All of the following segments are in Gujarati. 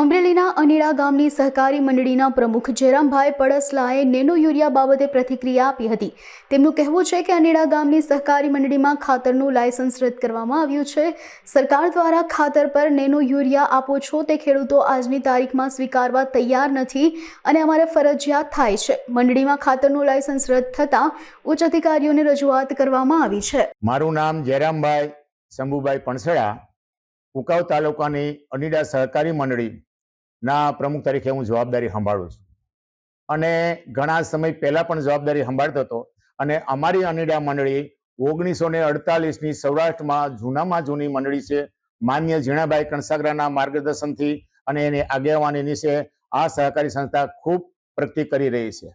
અમરેલીના અનેડા ગામની સહકારી મંડળીના પ્રમુખ જયરામભાઈ પડસલાએ નેનો યુરિયા બાબતે પ્રતિક્રિયા આપી હતી. તેમનું કહેવું છે કે અનેડા ગામની સહકારી મંડળીમાં ખાતરનું લાયસન્સ રદ કરવામાં આવ્યું છે. સરકાર દ્વારા ખાતર પર નેનો યુરિયા આપો છો તે ખેડૂતો આજની તારીખમાં સ્વીકારવા તૈયાર નથી અને અમારે ફરજિયાત થાય છે. મંડળીમાં ખાતરનું લાયસન્સ રદ થતાં ઉચ્ચ અધિકારીઓને રજૂઆત કરવામાં આવી છે. મારું નામ જયરામભાઈ શંભુભાઈ પણસડા. ઉકાવ તાલુકાની અનીડા સહકારી મંડળીના પ્રમુખ તરીકે હું જવાબદારી સંભાળું છું. અને ઘણા સમય પહેલાં પણ જવાબદારી સંભાળતો હતો. અને અમારી અનીડા મંડળી ઓગણીસો ને અડતાલીસની સૌરાષ્ટ્રમાં જૂનામાં જૂની મંડળી છે. માન્ય ઝીણાભાઈ કણસાગરાના માર્ગદર્શનથી અને એની આગેવાની નીચે આ સહકારી સંસ્થા ખૂબ પ્રગતિ કરી રહી છે.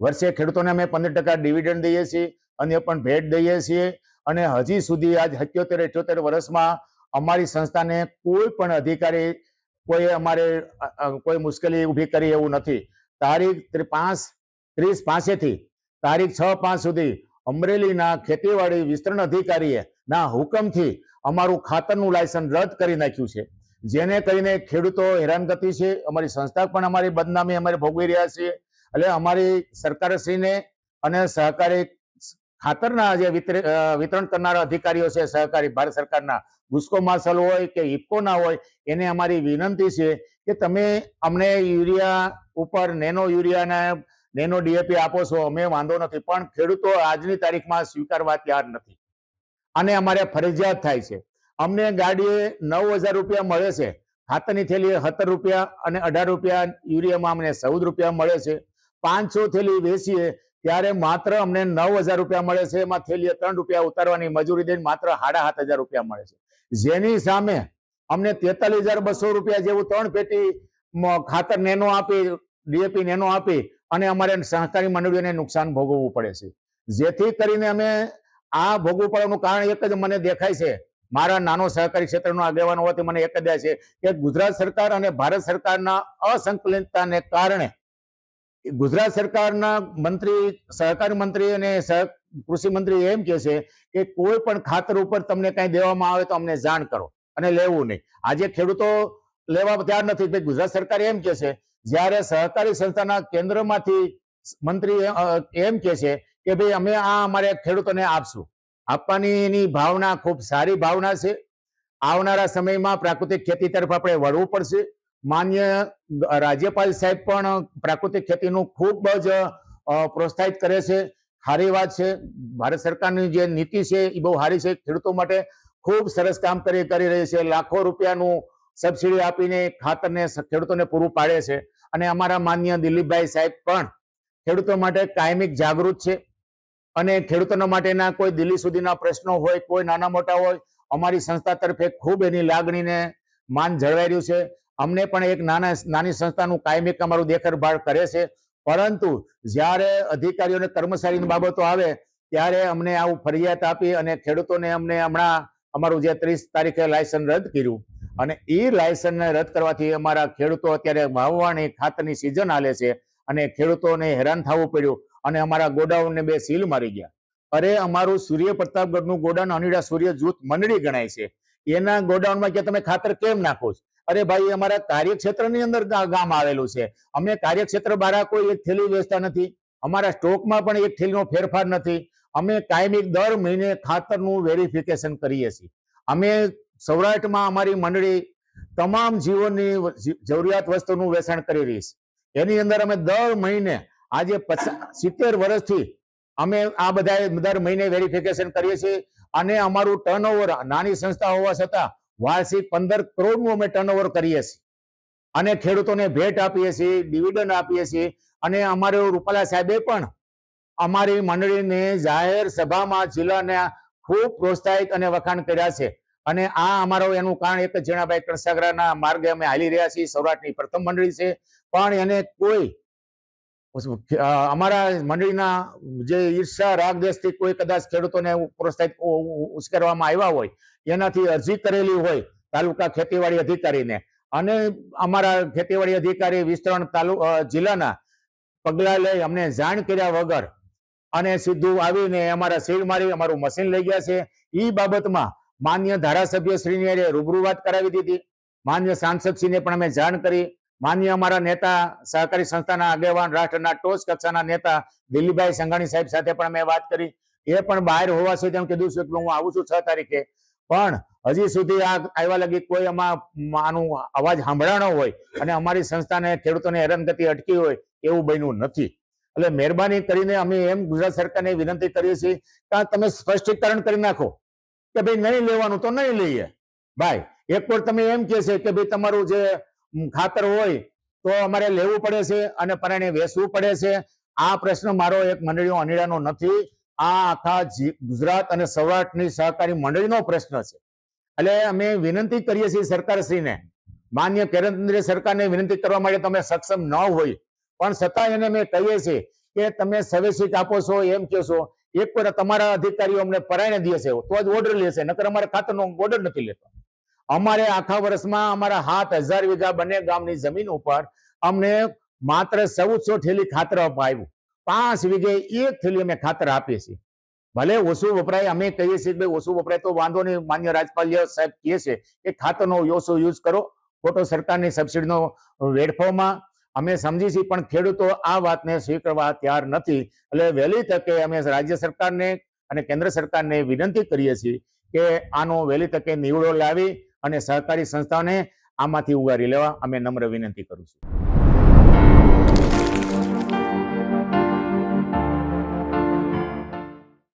વર્ષે ખેડૂતોને અમે પંદર ટકા ડિવિડન્ડ દઈએ છીએ, અન્ય પણ ભેટ દઈએ છીએ. અને હજી સુધી આજ સત્યોતેર અઠ્યોતેર વર્ષમાં અમારી સંસ્થાને કોઈ પણ અધિકારી કોઈ અમારે કોઈ મુશ્કેલી ઊભી કરી એવું નથી. તારીખ પાંચ, ત્રીસ પાંચેથી તારીખ છ પાંચ સુધી અમરેલીના ખેતીવાડી વિસ્તરણ અધિકારીએ ના હુકમથી અમારું ખાતરનું લાયસન્સ રદ કરી નાખ્યું છે. જેને કરીને ખેડૂતો હેરાનગતિ છે, અમારી સંસ્થા પણ અમારી બદનામી અમારે ભોગવી રહ્યા છીએ. એટલે અમારી સરકારશ્રીને અને સહકારી ખાતરના જે વિતરે- વિતરણ કરનારા અધિકારીઓ છે, સહકારી ભારત સરકારના ગુસ્કો માર્શલ હોય કે ઇફકોના હોય, એને અમારી વિનંતી છે કે તમે અમને યુરિયા ઉપર નેનો યુરિયાના નેનો ડીએપી આપો છો, અમે વાંધો નથી, પણ ખેડૂતો આજની તારીખમાં સ્વીકારવા તૈયાર નથી. અને અમારે ફરજિયાત થાય છે. અમને ગાડીએ નવ હજાર રૂપિયા મળે છે, ખાતરની થેલી સત્તર રૂપિયા અને અઢાર રૂપિયા યુરિયામાં અમને ચૌદ રૂપિયા મળે છે. પાંચસો થેલી વેચીએ ત્યારે માત્ર અમને નવ હજાર રૂપિયા મળે છે. એમાં થેલીએ ત્રણ રૂપિયા ઉતારવાની મજૂરી દઈને માત્ર સાડા સાત હજાર રૂપિયા મળે છે. જેની સામે અમને તેતાલીસ હજાર બસો રૂપિયા જેવું ત્રણ પેટી ખાતર નેનો આપી ડીએપી નેનો આપી અને અમારે સહકારી મંડળીઓને નુકસાન ભોગવવું પડે છે. જેથી કરીને અમે આ ભોગવવું પડવાનું કારણ એક જ મને દેખાય છે. મારા નાનો સહકારી ક્ષેત્રનો આગેવાન હોવાથી મને એક જ છે કે ગુજરાત સરકાર અને ભારત સરકારના અસંકલિતતાને કારણે ગુજરાત સરકારના મંત્રી, સહકારી મંત્રી અને કૃષિ મંત્રી એમ કે છે કે કોઈ પણ ખાતર ઉપર તમને કઈ દેવામાં આવે તો અમને જાણ કરો અને લેવું નહીં. આજે ખેડૂતો લેવા તૈયાર નથી. ગુજરાત સરકાર એમ કે છે, જ્યારે સહકારી સંસ્થાના કેન્દ્રમાંથી મંત્રી એમ કે છે કે ભાઈ, અમે આ અમારે ખેડૂતોને આપશું. આપવાની એની ભાવના ખૂબ સારી ભાવના છે. આવનારા સમયમાં પ્રાકૃતિક ખેતી તરફ આપણે વળવું પડશે. માન્ય રાજ્યપાલ સાહેબ પણ પ્રાકૃતિક ખેતીનું ખૂબ જ પ્રોત્સાહિત કરે છે. સારી વાત છે. ભારત સરકારની જે નીતિ છે એ બહુ સારી છે. ખેડૂતો માટે ખૂબ સરસ કામ કરી કરી રહી છે. લાખો રૂપિયાનું સબસિડી આપીને ખાતરને ખેડૂતોને પૂરું પાડે છે. અને અમારા માન્ય દિલીપભાઈ સાહેબ પણ ખેડૂતો માટે કાયમિક જાગૃત છે. અને ખેડૂતોના માટેના કોઈ દિલ્હી સુધીના પ્રશ્નો હોય, કોઈ નાના મોટા હોય, અમારી સંસ્થા તરફે ખૂબ એની લાગણીને માન જળવાઈ રહ્યું છે. અમને પણ એક નાના, નાની સંસ્થાનું કાયમી અમારું દેખરભાળ કરે છે. પરંતુ જ્યારે અધિકારીઓ અને કર્મચારીની બાબતો આવે, ત્યારે અમને આવું ફરિયાદ આપી અને ખેડૂતોને અમને હમણાં અમારું જે ત્રીસ તારીખે લાયસન્સ રદ કર્યું. અને એ લાયસન્સને રદ કરવાથી અમારા ખેડૂતો અત્યારે વાવવાની ખાતરની સિઝન હાલે છે અને ખેડૂતોને હેરાન થવું પડ્યું અને અમારા ગોડાઉનને બે સીલ મારી ગયા. અરે, અમારું સૂર્ય પ્રતાપગઢનું ગોડાઉન અનિડા સૂર્ય જૂથ મંડળી ગણાય છે. એના ગોડાઉનમાં કે તમે ખાતર કેમ નાખો છો? અરે ભાઈ અમારા કાર્યક્ષેત્રની અંદર ગામ આવેલું છે. અમે કાર્યક્ષેત્ર બારા કોઈ એક થેલી વેચતા નથી. અમારા સ્ટોકમાં પણ એક થેલીનો ફેરફાર નથી. અમે કાયમિક દર મહિને ખાતરનું વેરિફિકેશન કરીએ છીએ. અમે સૌરાષ્ટ્રમાં અમારી મંડળી તમામ જીવનની જરૂરિયાત વસ્તુનું વેચાણ કરી રહી છે. એની અંદર અમે દર મહિને, આજે સિત્તેર વર્ષથી અમે આ બધા દર મહિને વેરિફિકેશન કરીએ છીએ. અને અમારું ટર્નઓવર નાની સંસ્થા હોવા છતાં વાર્ષિક પંદર કરોડનું અમે ટર્નઓવર કરીએ છીએ. અને ખેડૂતોને ભેટ આપીએ છીએ ડિવિડન્ડ આપીએ છીએ. અને અમારે રૂપાલા સાહેબે પણ અમારી મંડળીને જાહેર સભામાં જિલ્લાને ખૂબ પ્રોત્સાહિત અને વખાણ કર્યા છે. અને આ અમારો એનું કારણ એક જીણાભાઈ કણસાગરાના માર્ગે અમે હાલી રહ્યા છીએ. સૌરાષ્ટ્રની પ્રથમ મંડળી છે. પણ એને કોઈ અમારા મંડળીના જે ઈર્ષા રાગ દેશથી કોઈ કદાચ ખેડૂતોને પ્રોત્સાહિત ઉશ્કેરવામાં આવ્યા હોય એનાથી અરજી કરેલી હોય, તાલુકા ખેતીવાડી અધિકારીને. અને અમારા ખેતીવાડી અધિકારી વિસ્તરણ તાલુ જિલ્લાના પગલા લઈ અમને જાણ કર્યા વગર અને સીધું આવીને અમારા સીલ મારી, અમારું મશીન લઈ ગયા છે. એ બાબતમાં માન્ય ધારાસભ્ય શ્રીને રૂબરૂ વાત કરાવી દીધી. માન્ય સાંસદશ્રીને પણ અમે જાણ કરી. માન્ય અમારા નેતા, સહકારી સંસ્થાના આગેવાન, રાષ્ટ્રના ટોચ કક્ષાના નેતા, દિલીપભાઈ સંઘાણી સાહેબ સાથે પણ અમે વાત કરી. એ પણ બહાર હોવા છતાં કીધું છે કે હું આવું છું છ તારીખે. પણ હજી સુધી આ આવ્યા લગી કોઈ આમાં આનું અવાજ સાંભળાણો હોય અને અમારી સંસ્થાને ખેડૂતોને હેરાનગતિ અટકી હોય એવું બન્યું નથી. એટલે મહેરબાની કરીને અમે એમ ગુજરાત સરકારને વિનંતી કરીએ છીએ કે તમે સ્પષ્ટીકરણ કરી નાખો કે ભાઈ નહીં લેવાનું તો નહીં લઈએ. ભાઈ એક વાર તમે એમ કહે છે કે ભાઈ તમારું જે ખાતર હોય તો અમારે લેવું પડે છે અને પરિણામે વેચવું પડે છે. આ પ્રશ્ન મારો એક મંડળીઓ અનિડાનો નથી. આ આખા ગુજરાત અને સૌરાષ્ટ્રની સહકારી મંડળીનો પ્રશ્ન છે. એટલે અમે વિનંતી કરીએ છીએ સરકારશ્રીને, માન્ય કેન્દ્રીય સરકારને વિનંતી કરવા માટે તમે સક્ષમ ન હોય, પણ છતાં એને અમે કહીએ છીએ કે તમે સવેસીટ આપો છો, એમ કહો છો, એક વાર તમારા અધિકારીઓ અમને પરાયણ દે છે, તો જ ઓર્ડર લેશે, નકર અમારે ખાતરનો ઓર્ડર નથી લેતો. અમારે આખા વર્ષમાં અમારા હાથ હજાર વીઘા બંને ગામની જમીન ઉપર અમને માત્ર ચૌદસો ઠેલી ખાતર અપાયું. પાંચ વીઘે એક થેલી અમે ખાતર આપીએ છીએ. ભલે ઓછું વપરાય, અમે કહીએ છીએ કે ભાઈ ઓછું વપરાય તો વાંધો નહીં. માન્ય રાજપાલ સાહેબ કહે છે કે ખાતરનો ઓછો યુઝ કરો. ખોટો સરકારની સબસિડીનો વેડફોમાં અમે સમજી છીએ, પણ ખેડૂતો આ વાતને સ્વીકારવા તૈયાર નથી. એટલે વહેલી તકે અમે રાજ્ય સરકારને અને કેન્દ્ર સરકારને વિનંતી કરીએ છીએ કે આનો વહેલી તકે નિવડો લાવી અને સહકારી સંસ્થાને આમાંથી ઉગારી લેવા અમે નમ્ર વિનંતી કરું છું.